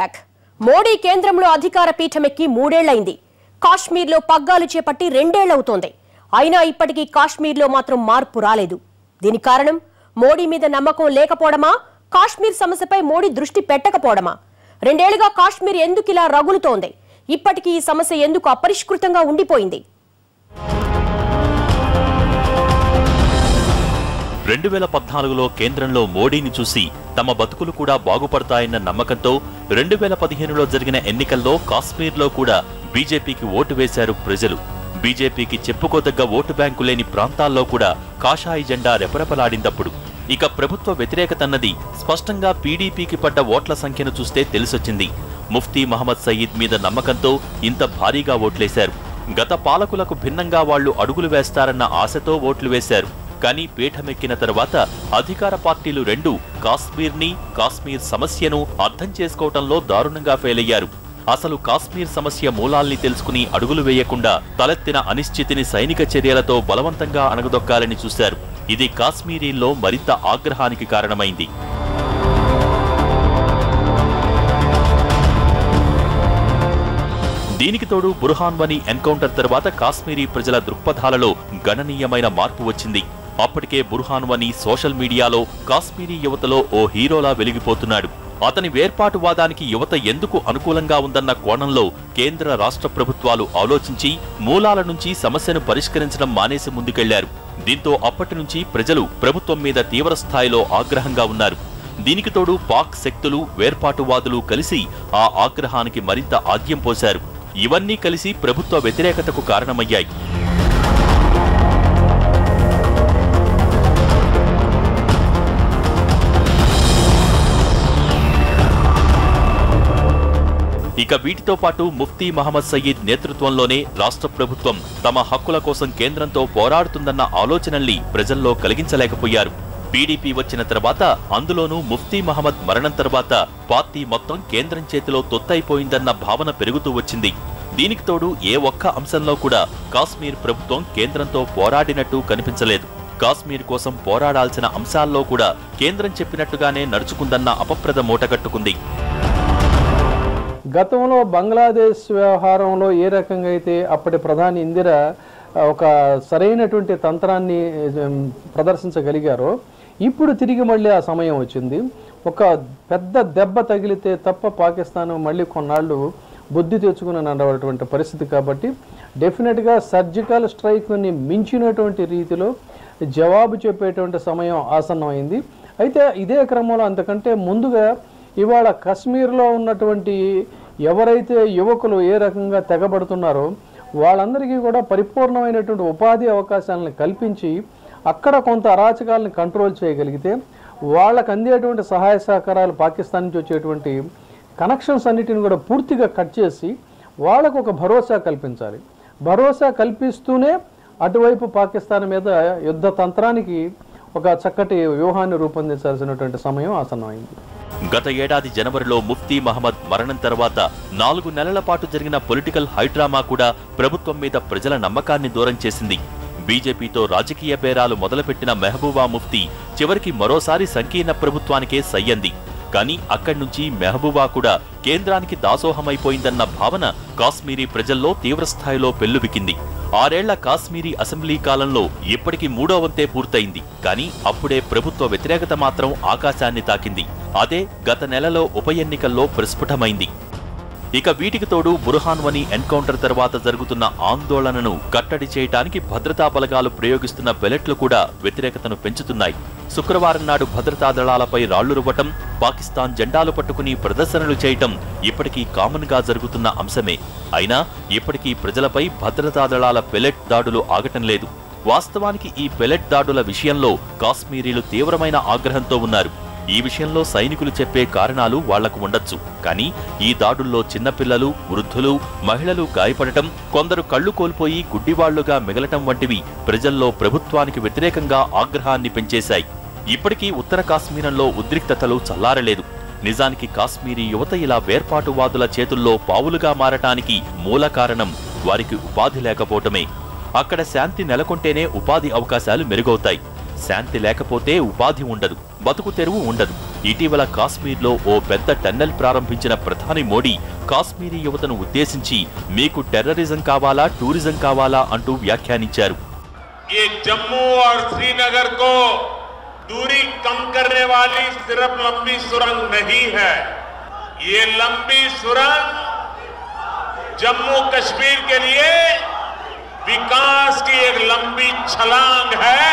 Back. Modi కేంద్రంలో అధికార పీఠమెక్కి మూడేళ్ళైంది. కాశ్మీర్లో పగ్గాలు చేపట్టి రెండేళ్ళవుతోంది. అయినా ఇప్పటికీ కాశ్మీర్లో మాత్రం మార్పు రాలేదు. దీని కారణం మోడీ మీద నమ్మకం లేకపోవడమా? కాశ్మీర్ సమస్యపై మోడీ దృష్టి పెట్టకపోవడమా? రెండేళ్ళుగా కాశ్మీర్ ఎందుకు ఇలా రగులుతోంది? ఇప్పటికీ ఈ సమస్య ఎందుకు అపరిష్కృతంగా ఉండిపోయింది? రెండు వేల పద్నాలుగులో కేంద్రంలో మోడీని చూసి తమ బతుకులు కూడా బాగుపడతాయన్న నమ్మకంతో రెండు వేల పదిహేనులో జరిగిన ఎన్నికల్లో కాశ్మీర్లో కూడా బీజేపీకి ఓటు వేశారు ప్రజలు. బీజేపీకి చెప్పుకోదగ్గ ఓటు బ్యాంకు లేని ప్రాంతాల్లో కూడా కాషాయి జెండా రెపరెపలాడిందప్పుడు. ఇక ప్రభుత్వ వ్యతిరేకతన్నది స్పష్టంగా పీడీపీకి పడ్డ ఓట్ల సంఖ్యను చూస్తే తెలిసొచ్చింది. ముఫ్తీ మహమ్మద్ సయీద్ మీద నమ్మకంతో ఇంత భారీగా ఓట్లేశారు. గత పాలకులకు భిన్నంగా వాళ్ళు అడుగులు వేస్తారన్న ఆశతో ఓట్లు వేశారు. కానీ పీఠమెక్కిన తర్వాత అధికార పార్టీలు రెండు కాశ్మీర్ని కాశ్మీర్ సమస్యను అర్థం చేసుకోవటంలో దారుణంగా ఫెయిలయ్యారు. అసలు కాశ్మీర్ సమస్య మూలాల్ని తెలుసుకుని అడుగులు వేయకుండా తలెత్తిన అనిశ్చితిని సైనిక చర్యలతో బలవంతంగా అణగదొక్కాలని చూశారు. ఇది కాశ్మీరీల్లో మరింత ఆగ్రహానికి కారణమైంది. దీనికి తోడు బుర్హాన్వని ఎన్కౌంటర్ తర్వాత కాశ్మీరీ ప్రజల దృక్పథాలలో గణనీయమైన మార్పు వచ్చింది. అప్పటికే బుర్హాన్ వని సోషల్ మీడియాలో కాశ్మీరీ యువతలో ఓ హీరోలా వెలిగిపోతున్నాడు. అతని వేర్పాటువాదానికి యువత ఎందుకు అనుకూలంగా ఉందన్న కోణంలో కేంద్ర రాష్ట్ర ప్రభుత్వాలు ఆలోచించి మూలాల నుంచి సమస్యను పరిష్కరించడం మానేసి ముందుకెళ్ళారు. దీంతో అప్పటి నుంచి ప్రజలు ప్రభుత్వం మీద తీవ్ర స్థాయిలో ఆగ్రహంగా ఉన్నారు. దీనికి తోడు పాక్ శక్తులు వేర్పాటువాదులు కలిసి ఆ ఆగ్రహానికి మరింత ఆద్యం పోశారు. ఇవన్నీ కలిసి ప్రభుత్వ వ్యతిరేకతకు కారణమయ్యాయి. ఇక వీటితో పాటు ముఫ్తీ మహమ్మద్ సయీద్ నేతృత్వంలోనే రాష్ట్ర ప్రభుత్వం తమ హక్కుల కోసం కేంద్రంతో పోరాడుతుందన్న ఆలోచనల్ని ప్రజల్లో కలిగించలేకపోయారు. పీడీపీ వచ్చిన తర్వాత అందులోనూ ముఫ్తీ మహమ్మద్ మరణం తర్వాత పార్టీ మొత్తం కేంద్రం చేతిలో తొత్తైపోయిందన్న భావన పెరుగుతూ వచ్చింది. దీనికి తోడు ఏ ఒక్క అంశంలో కూడా కాశ్మీర్ ప్రభుత్వం కేంద్రంతో పోరాడినట్టు కనిపించలేదు. కాశ్మీర్ కోసం పోరాడాల్సిన అంశాల్లో కూడా కేంద్రం చెప్పినట్టుగానే నడుచుకుందన్న అపప్రద మూటగట్టుకుంది. గతంలో బంగ్లాదేశ్ వ్యవహారంలో ఏ రకంగా అయితే అప్పటి ప్రధాని ఇందిర ఒక సరైనటువంటి తంత్రాన్ని ప్రదర్శించగలిగారో ఇప్పుడు తిరిగి మళ్ళీ ఆ సమయం వచ్చింది. ఒక పెద్ద దెబ్బ తగిలితే తప్ప పాకిస్తాన్ మళ్ళీ కొన్నాళ్ళు బుద్ధి తెచ్చుకుని నడవటువంటి పరిస్థితి కాబట్టి డెఫినెట్గా సర్జికల్ స్ట్రైక్ని మించినటువంటి రీతిలో జవాబు చెప్పేటువంటి సమయం ఆసన్నమైంది. అయితే ఇదే క్రమంలో అంతకంటే ముందుగా ఇవాళ కశ్మీర్లో ఉన్నటువంటి ఎవరైతే యువకులు ఏ రకంగా తెగబడుతున్నారో వాళ్ళందరికీ కూడా పరిపూర్ణమైనటువంటి ఉపాధి అవకాశాలను కల్పించి అక్కడ కొంత అరాచకాలను కంట్రోల్ చేయగలిగితే వాళ్ళకు అందేటువంటి సహాయ సహకారాలు పాకిస్తాన్ నుంచి వచ్చేటువంటి కనెక్షన్స్ అన్నిటిని కూడా పూర్తిగా కట్ చేసి వాళ్ళకు ఒక భరోసా కల్పించాలి. భరోసా కల్పిస్తూనే అటువైపు పాకిస్తాన్ మీద యుద్ధ తంత్రానికి ఒక చక్కటి వ్యూహాన్ని రూపొందించాల్సినటువంటి సమయం ఆసన్నమైంది. గత ఏడాది జనవరిలో ముఫ్తీ మహమ్మద్ మరణం తర్వాత నాలుగు నెలల పాటు జరిగిన పొలిటికల్ హైడ్రామా కూడా ప్రభుత్వం మీద ప్రజల నమ్మకాన్ని దూరం చేసింది. బీజేపీతో రాజకీయ బేరాలు మొదలుపెట్టిన మెహబూబా ముఫ్తీ చివరికి మరోసారి సంకీర్ణ ప్రభుత్వానికే సయ్యంది. కానీ అక్కడి నుంచి మెహబూబా కూడా కేంద్రానికి దాసోహమైపోయిందన్న భావన కాశ్మీరీ ప్రజల్లో తీవ్రస్థాయిలో పెల్లుబికింది. ఆరేళ్ళ కాశ్మీరీ అసెంబ్లీ కాలంలో ఇప్పటికి మూడో వంతే పూర్తయింది. కానీ అప్పుడే ప్రభుత్వ వ్యతిరేకత మాత్రం ఆకాశాన్ని తాకింది. అదే గత నెలలో ఉప ఎన్నికల్లో ప్రస్ఫుటమైంది. ఇక వీటికి తోడు బుర్హాన్ వని ఎన్కౌంటర్ తర్వాత జరుగుతున్న ఆందోళనను కట్టడి చేయడానికి భద్రతా బలగాలు ప్రయోగిస్తున్న బెలెట్లు కూడా వ్యతిరేకతను పెంచుతున్నాయి. శుక్రవారం నాడు భద్రతా దళాలపై రాళ్ళురువ్వటం పాకిస్తాన్ జెండాలు పట్టుకుని ప్రదర్శనలు చేయటం ఇప్పటికీ కామన్గా జరుగుతున్న అంశమే. అయినా ఇప్పటికీ ప్రజలపై భద్రతా దళాల పెలెట్ దాడులు ఆగటం లేదు. వాస్తవానికి ఈ పెలెట్ దాడుల విషయంలో కాశ్మీరీలు తీవ్రమైన ఆగ్రహంతో ఉన్నారు. ఈ విషయంలో సైనికులు చెప్పే కారణాలు వాళ్ళకు ఉండొచ్చు. కానీ ఈ దాడుల్లో చిన్నపిల్లలు వృద్ధులు మహిళలు గాయపడటం కొందరు కళ్ళు కోల్పోయి గుడ్డివాళ్ళుగా మిగలటం వంటివి ప్రజల్లో ప్రభుత్వానికి వ్యతిరేకంగా ఆగ్రహాన్ని పెంచేశాయి. ఇప్పటికీ ఉత్తర కాశ్మీరంలో ఉద్రిక్తతలు చల్లారలేదు. నిజానికి కాశ్మీరీ యువత ఇలా వేర్పాటువాదుల చేతుల్లో పావులుగా మారటానికి మూల కారణం వారికి ఉపాధి లేకపోవటమే. అక్కడ శాంతి నెలకొంటేనే ఉపాధి అవకాశాలు మెరుగవుతాయి. శాంతి లేకపోతే ఉపాధి ఉండదు బతుకు తెరువు ఉండదు ఇటీవల కాశ్మీర్లో ఓ పెద్ద టన్నెల్ ప్రారంభించిన ప్రధాని మోడీ కాశ్మీరీ యువతను ఉద్దేశించి మీకు టెర్రరిజం కావాలా టూరిజం కావాలా అంటూ వ్యాఖ్యానించారు ये जम्मू और श्रीनगर को दूरी कम करने वाली सिर्फ लंबी सुरंग नहीं है ये लंबी सुरंग जम्मू कश्मीर के लिए विकास की एक लंबी छलांग है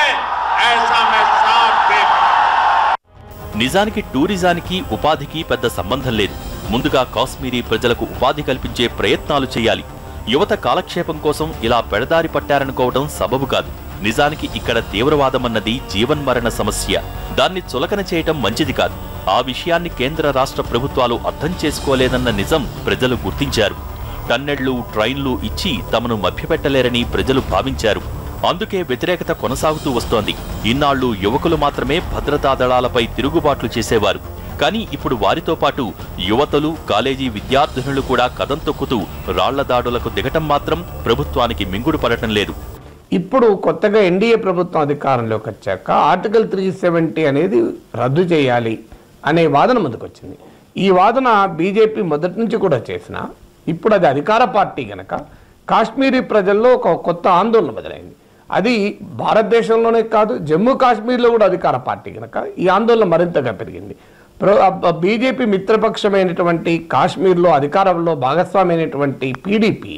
నిజానికి టూరిజానికి ఉపాధికి పెద్ద సంబంధం లేదు. ముందుగా కాశ్మీరీ ప్రజలకు ఉపాధి కల్పించే ప్రయత్నాలు చేయాలి. యువత కాలక్షేపం కోసం ఇలా పెడదారి పట్టారనుకోవడం సబబు కాదు. నిజానికి ఇక్కడ తీవ్రవాదమన్నది జీవన్మరణ సమస్య. దాన్ని చులకన చేయటం మంచిది కాదు. ఆ విషయాన్ని కేంద్ర రాష్ట్ర ప్రభుత్వాలు అర్థం చేసుకోలేదన్న నిజం ప్రజలు గుర్తించారు. టన్నెళ్ళు ట్రైన్లు ఇచ్చి తమను మభ్యపెట్టలేరని ప్రజలు భావించారు. అందుకే వ్యతిరేకత కొనసాగుతూ వస్తోంది. ఇన్నాళ్ళు యువకులు మాత్రమే భద్రతా దళాలపై తిరుగుబాట్లు చేసేవారు. కానీ ఇప్పుడు వారితో పాటు యువతలు కాలేజీ విద్యార్థినులు కూడా కదం తొక్కుతూ రాళ్ళ దాడులకు దిగటం మాత్రం ప్రభుత్వానికి మింగుడు పడటం లేదు. ఇప్పుడు కొత్తగా ఎన్డీఏ ప్రభుత్వం అధికారంలోకి వచ్చాక ఆర్టికల్ త్రీ సెవెంటీ అనేది రద్దు చేయాలి అనే వాదన ముందుకొచ్చింది. ఈ వాదన బీజేపీ మొదటి నుంచి కూడా చేసిన ఇప్పుడు అది అధికార పార్టీ గనక కాశ్మీరీ ప్రజల్లో ఒక కొత్త ఆందోళన మొదలైంది. అది భారతదేశంలోనే కాదు జమ్మూ కాశ్మీర్లో కూడా అధికార పార్టీ కనుక ఈ ఆందోళన మరింతగా పెరిగింది. బీజేపీ మిత్రపక్షమైనటువంటి కాశ్మీర్లో అధికారంలో భాగస్వామైనటువంటి పీడీపీ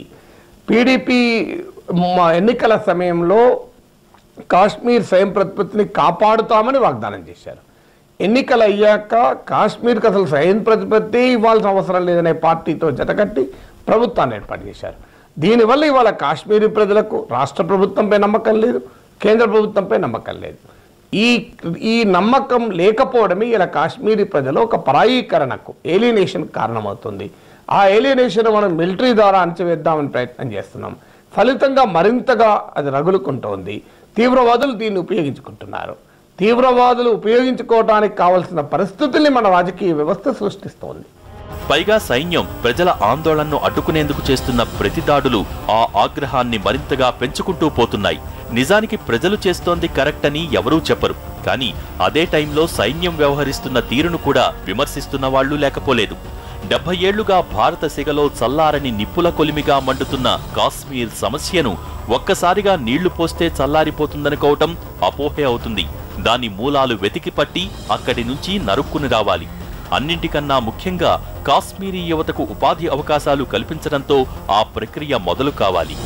పీడీపీ ఎన్నికల సమయంలో కాశ్మీర్ స్వయం ప్రతిపత్తిని కాపాడుతామని వాగ్దానం చేశారు. ఎన్నికలు అయ్యాక కాశ్మీర్కి అసలు స్వయం ప్రతిపత్తి ఇవ్వాల్సిన అవసరం లేదనే పార్టీతో జతకట్టి ప్రభుత్వాన్ని ఏర్పాటు చేశారు. దీనివల్ల ఇవాళ కాశ్మీరీ ప్రజలకు రాష్ట్ర ప్రభుత్వంపై నమ్మకం లేదు కేంద్ర ప్రభుత్వంపై నమ్మకం లేదు. ఈ ఈ నమ్మకం లేకపోవడమే ఇలా కాశ్మీరీ ప్రజలు ఒక పరాయీకరణకు ఏలియనేషన్ కారణమవుతుంది. ఆ ఏలియనేషన్ మనం మిలిటరీ ద్వారా అణచివేద్దామని ప్రయత్నం చేస్తున్నాం. ఫలితంగా మరింతగా అది రగులుకుంటోంది. తీవ్రవాదులు దీన్ని ఉపయోగించుకుంటున్నారు. తీవ్రవాదులు ఉపయోగించుకోవడానికి కావలసిన పరిస్థితుల్ని మన రాజకీయ వ్యవస్థ సృష్టిస్తోంది. పైగా సైన్యం ప్రజల ఆందోళనను అడ్డుకునేందుకు చేస్తున్న ప్రతి దాడులు ఆ ఆగ్రహాన్ని మరింతగా పెంచుకుంటూ పోతున్నాయి. నిజానికి ప్రజలు చేస్తోంది కరెక్ట్ అని ఎవరూ చెప్పరు. కానీ అదే టైంలో సైన్యం వ్యవహరిస్తున్న తీరును కూడా విమర్శిస్తున్న వాళ్ళు లేకపోలేదు. డెబ్బై ఏళ్ళుగా భారత సిగలో చల్లారని నిప్పుల కొలిమిగా మండుతున్న కాశ్మీర్ సమస్యను ఒక్కసారిగా నీళ్ళు పోస్తే చల్లారిపోతుందనుకోవటం అపోహే అవుతుంది. దాని మూలాలు వెతికి పట్టి అక్కడి నుంచి నరుక్కుని రావాలి. అన్నింటికన్నా ముఖ్యంగా కాశ్మీరీ యువతకు ఉపాధి అవకాశాలు కల్పించడంతో ఆ ప్రక్రియ మొదలు కావాలి.